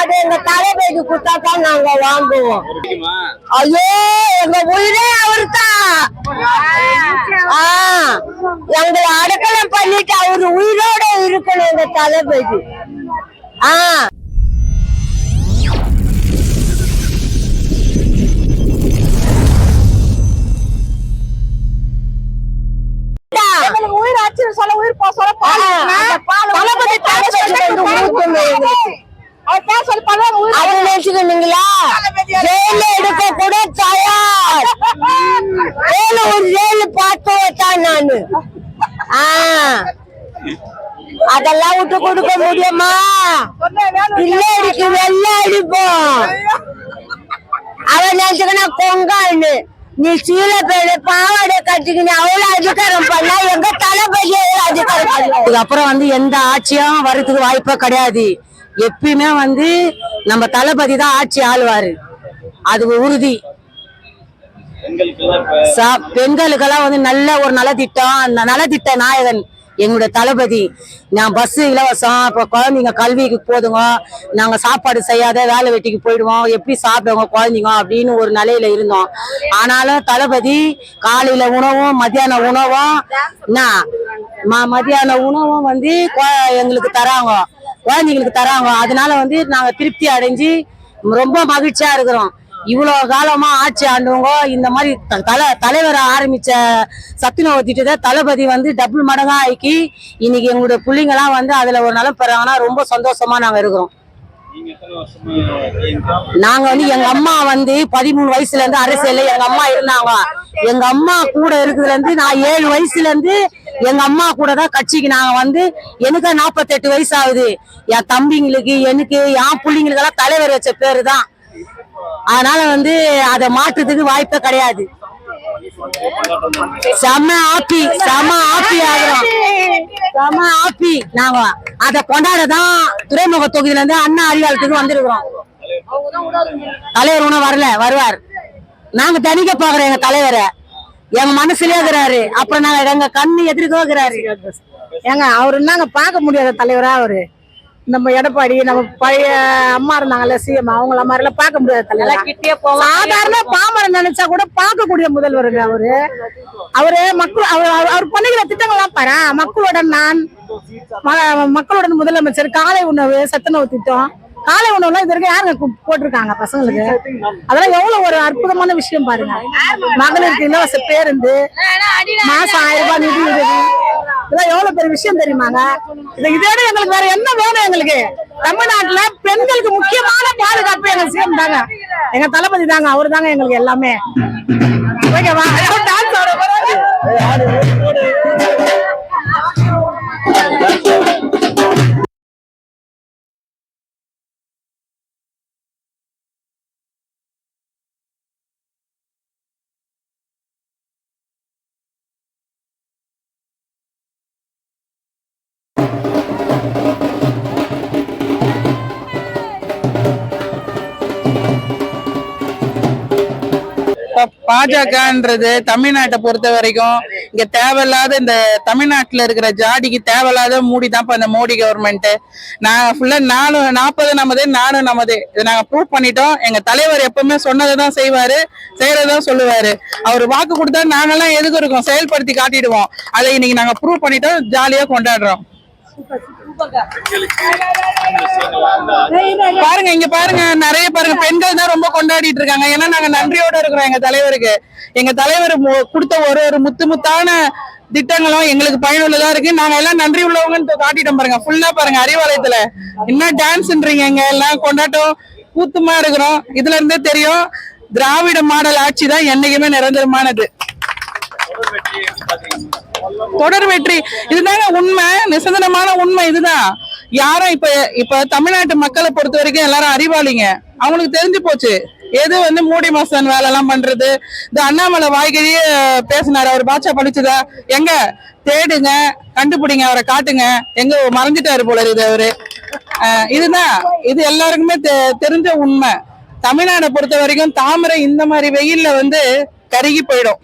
மாட்டோம் எங்க தலைமைக்கு கொடுத்தா தான் நாங்க வாங்குவோம். ஐயோ எங்க உயிரே அவர்தான் ஆ, எங்களை அடக்கலம் பண்ணிட்டு அவரு உயிரோட இருக்கணும் எங்க தளபதி ஆ. உயிர் ஆச்சு சொல்ல உயிர் போ சொல்ல தளபதி தளபதி வந்து ஊத்தணும் எங்களுக்கு. நினைச்சுக்கணுங்களா? ஜெயில எடுக்க கூட தயார். ஜெயில ஒரு ஜெயில பார்த்து வச்சான் நானு. ஆ. அதெல்லாம் விட்டு கொடுக்க முடியுமா? பிள்ளைக்கு வெள்ள அடிப்போம் அவன் நினைச்சுக்கனா கொங்கான்னு நீ சீல பேரு பாவாடை கட்டிக்கின்னு அவ்வளவு அதிகாரம் பண்ணா எங்க தளபதி அதிகாரம் பண்ண இதுக்கப்புறம் வந்து எந்த ஆட்சியும் வர்றதுக்கு வாய்ப்பே கிடையாது. எப்பயுமே வந்து நம்ம தளபதி தான் ஆட்சி ஆளுவாரு. அது உறுதி. பெண்களுக்கெல்லாம் வந்து நல்ல ஒரு நலத்திட்டம் அந்த நலத்திட்ட நாயகன் எங்களுடைய தளபதி. நான் பஸ் இலவசம் இப்போ குழந்தைங்க கல்விக்கு போதுங்க நாங்க சாப்பாடு செய்யாத வேலை வெட்டிக்கு போயிடுவோம் எப்படி சாப்பிடுவோங்க குழந்தைங்க அப்படின்னு ஒரு நிலையில இருந்தோம். ஆனாலும் தளபதி காலையில உணவும் மத்தியான உணவும் என்ன மத்தியான உணவும் வந்து எங்களுக்கு தராங்க. குழந்தைங்களுக்கு தராங்க. அதனால வந்து நாங்க திருப்தி அடைஞ்சு ரொம்ப மகிழ்ச்சியா இருக்கிறோம். இவ்வளவு காலமா ஆட்சி ஆண்டவங்க இந்த மாதிரி த- தல தலைவரை ஆரம்பிச்ச சத்துணவு திட்டத்தை தளபதி வந்து டபுள் மடங்கா ஆக்கி இன்னைக்கு எங்களுடைய பிள்ளைங்களாம் வந்து அதுல ஒரு நலம் பெறாங்கன்னா ரொம்ப சந்தோஷமா நாங்க இருக்கிறோம். நாங்க வந்து எங்க அம்மா வந்து பதிமூணு வயசுல இருந்து அரசியல் எங்க அம்மா இருந்தாங்க. எங்க அம்மா கூட இருக்கிறதுல இருந்து நான் ஏழு வயசுல இருந்து எங்க அம்மா கூட தான் கட்சிக்கு நாங்க வந்து எனக்கு நாற்பத்தெட்டு வயசு ஆகுது என் தம்பிங்களுக்கு எனக்கு என் பிள்ளைங்களுக்கெல்லாம் தலைவர் வச்ச பேரு தான் அதனால வந்து அதை மாற்றுறதுக்கு வாய்ப்பே கிடையாது. செம ஆப்பி செம ஆப்பி ஆகிறோம். செம ஆப்பி நாங்க. அதை கொண்டாட தான் துறைமுக தொகுதியில இருந்து அண்ணா அறிவாளத்துக்கு வந்திருக்கிறோம். தலைவர் உணவு வரல வருவார். நாங்க தணிக்க பாக்குறோம் எங்க தலைவரை. எங்க மனசுலயே இருக்கிறாரு. அப்புறம் நாங்க எங்க கண்ணு எதிர்க்க இருக்கிறாரு. ஏங்க அவர் நாங்க பார்க்க முடியாத தலைவரா அவரு? நம்ம எடப்பாடி நம்ம பழைய அம்மா இருந்தாங்கல்ல சிஎம் அவங்கள மாதிரி எல்லாம் பார்க்க முடியாத தலைவர்? சாதாரண பாமரன் நினைச்சா கூட பார்க்கக்கூடிய முதல்வருங்க அவரு. அவரு மக்கள் அவர் அவர்- அவர் பண்ணுகிற திட்டங்கள்லாம் பாரு மக்களுடன் நான் மக்களுடன் முதலமைச்சர் காலை உணவு சத்துணவு திட்டம் காலை உணவுலாம் இது வரைக்கும் யாருங்க போட்டிருக்காங்க பசங்களுக்கு? அதெல்லாம் எவ்வளவு ஒரு அற்புதமான விஷயம் பாருங்க. மகளிருக்கு இலவச பேருந்து மாசம் ஆயிரம் ரூபாய் நிதி உதவி. இதெல்லாம் எவ்வளவு பெரிய விஷயம் தெரியுமாங்க? இது இதோட எங்களுக்கு வேற என்ன வேணும் எங்களுக்கு? தமிழ்நாட்டுல பெண்களுக்கு முக்கியமான பாதுகாப்பு எங்க சிஎம் தாங்க. எங்க தளபதி தாங்க அவரு தாங்க எங்களுக்கு எல்லாமே. ஓகேவா? டான்ஸ் பாஜகன்றது தமிழ்நாட்டை பொறுத்த வரைக்கும் இங்க தேவையில்லாத இந்த தமிழ்நாட்டுல இருக்கிற ஜாடிக்கு தேவையில்லாத மூடி தான் இந்த மோடி கவர்மெண்ட் நான் ஃபுல்லா நானும் நாற்பது நமது நானும் நமது. இதை நாங்க ப்ரூவ் பண்ணிட்டோம். எங்க தலைவர் எப்பவுமே சொன்னதை தான் செய்வாரு செய்யறதான் சொல்லுவாரு. அவர் வாக்கு கொடுத்தா நாங்கெல்லாம் எதுக்கு இருக்கோம்? செயல்படுத்தி காட்டிடுவோம். அதை இன்னைக்கு நாங்க ப்ரூவ் பண்ணிட்டோம் ஜாலியா கொண்டாடுறோம். பாருங்க இங்க பாருங்க நிறைய பாருங்க பெண்கள் தான் ரொம்ப கொண்டாடிட்டு இருக்காங்க. ஏன்னா நாங்க நன்றியோட இருக்கிறோம் எங்க தலைவருக்கு. எங்க தலைவர் மு- கொடுத்த ஒரு ஒரு முத்து முத்தான திட்டங்களும் எங்களுக்கு பயனுள்ளதா இருக்கு. நாங்க எல்லாம் நன்றி உள்ளவங்கன்னு காட்டிட்டோம் பாருங்க. ஃபுல்லா பாருங்க அறிவாலயத்துல. என்ன டான்ஸ்ன்றீங்க எங்க எல்லாம் கொண்டாட்டம் கூத்துமா இருக்கிறோம். இதுல இருந்தே தெரியும் திராவிட மாடல் ஆட்சி தான் என்னைக்குமே நிரந்தரமானது. தொடர் வெற்றி. இதுதாங்க உண்மை. நிசந்தனமான உண்மை இதுதான். யாரும் இப்ப இப்ப தமிழ்நாட்டு மக்களை பொறுத்த வரைக்கும் எல்லாரும் அறிவாளிங்க. அவங்களுக்கு தெரிஞ்சு போச்சு. எது வந்து மூடி மாசன் வேலை எல்லாம் பண்றது? இந்த அண்ணாமலை வாய்கழியே பேசினாரு. அவர் பாட்சா படிச்சதா? எங்க? தேடுங்க. கண்டுபிடிங்க. அவரை காட்டுங்க. எங்க மறைஞ்சிட்டாரு போல இது அவரு. இதுதான். இது எல்லாருக்குமே தெ- தெரிஞ்ச உண்மை. தமிழ்நாடை பொறுத்த வரைக்கும் தாமரை இந்த மாதிரி வெயில்ல வந்து கருகி போயிடும்.